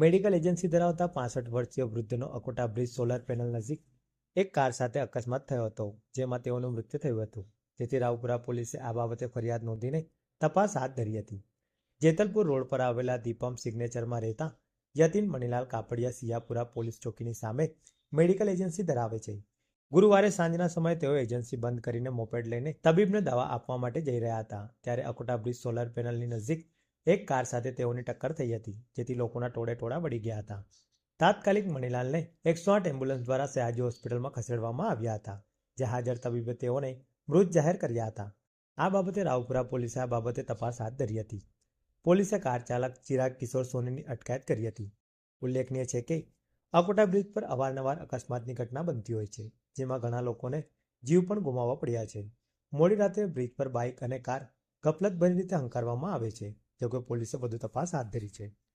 Medical agency ધરાવતા પાસઠ વર્ષીય વૃદ્ધનો અકોટા બ્રિજ સોલાર પેનલ નજીક એક કાર સાથે અકસ્માત થયો હતો, જેમાં તેઓનું મૃત્યુ થયું હતું. જેથી રાવપુરા પોલીસે આ બાબતે ફરિયાદ નોંધીને તપાસ હાથ ધરી હતી. જેતલપુર રોડ પર આવેલા દીપમ સિગ્નેચરમાં રહેતા યતીન મણીલાલ કાપડિયા સિયાપુરા પોલીસ ચોકીની સામે મેડિકલ એજન્સી ધરાવે છે. ગુરુવારે સાંજના સમયે તેઓ એજન્સી બંધ કરીને મોપેડ લઈને તબીબને દવા આપવા માટે જઈ રહ્યા હતા. ત્યારે અકોટા બ્રિજ સોલાર પેનલની નજીક એક કાર સાથે તેઓની ટક્કર થઈ હતી, જેથી લોકોના ટોળે ટોળા વળી ગયા હતા. તાત્કાલિક મણિલાલને એકસો આઠ એમ્બ્યુલન્સ દ્વારા સયાજી હોસ્પિટલમાં ખસેડવામાં આવ્યા હતા, જ્યાં હાજર તબીબે તેઓને મૃત જાહેર કર્યા હતા. આ બાબતે રાવપુરા પોલીસે આ બાબતે તપાસ હાથ ધરી હતી. પોલીસે કાર ચાલક ચિરાગ કિશોર સોનીની અટકાયત કરી હતી. ઉલ્લેખનીય છે કે, અકોટા બ્રિજ પર અવારનવાર અકસ્માતની ઘટના બનતી હોય છે, જેમાં ઘણા લોકોને જીવ પણ ગુમાવવા પડ્યા છે. મોડી રાત્રે બ્રિજ પર બાઇક અને કાર ગફલતભરી રીતે હંકારવામાં આવે છે. જો કે પોલીસે વધુ તપાસ હાથ ધરી છે.